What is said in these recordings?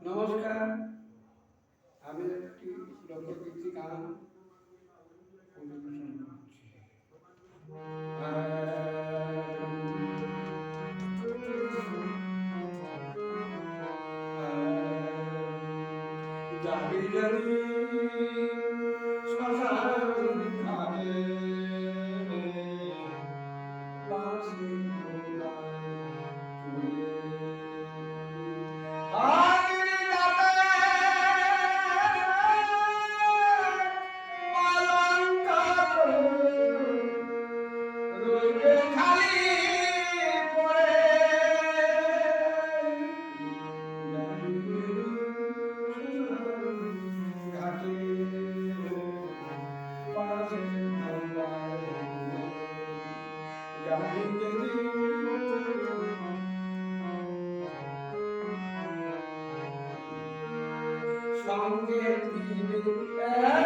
নমস্কার। আমি একটি লোকগীতি গান পরিবেশন করছি। জানি জানি Sanki bir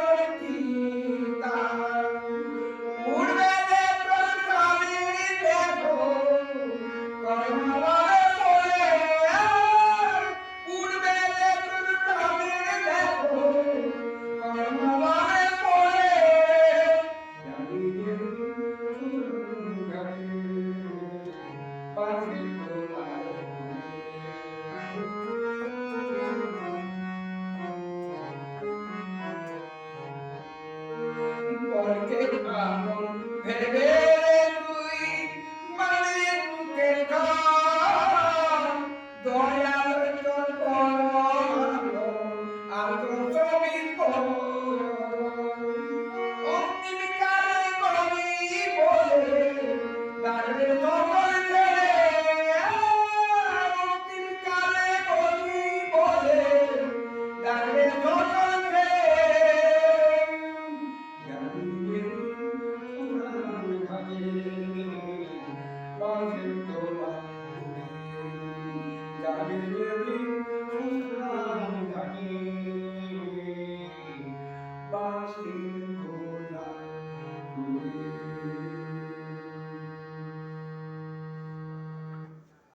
Pero